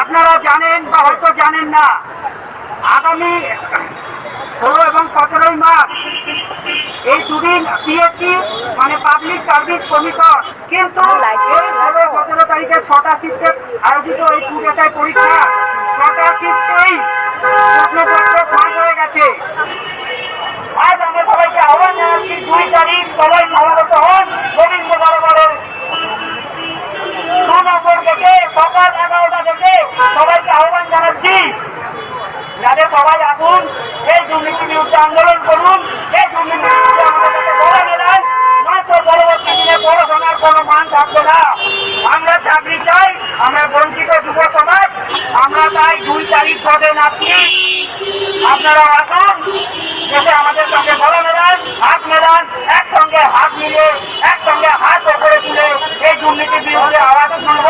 আপনারা জানেন বা হয়তো জানেন না আগামী ষোলো এবং সতেরোই মার্চ এই দুদিন পিএসসি মানে পাবলিক সার্ভিস কমিশন কিন্তু ষোলো সতেরো তারিখে ছটা শিফটে আয়োজিত এই পুজোটায় পরীক্ষা। ছটা শিফটেই সবাইকে আহ্বান জানাচ্ছি। যাতে সবাই আসুন, এই দুর্নীতি বিরুদ্ধে আন্দোলন করুন, এই দুর্নীতি বিরুদ্ধে আমরা চাই দুই আসুন আমাদের সঙ্গে বড় হাত মেলান, একসঙ্গে হাত মিলিয়ে, একসঙ্গে হাত ওপরে তুলে এই দুর্নীতির বিরুদ্ধে আওয়াজ তুলব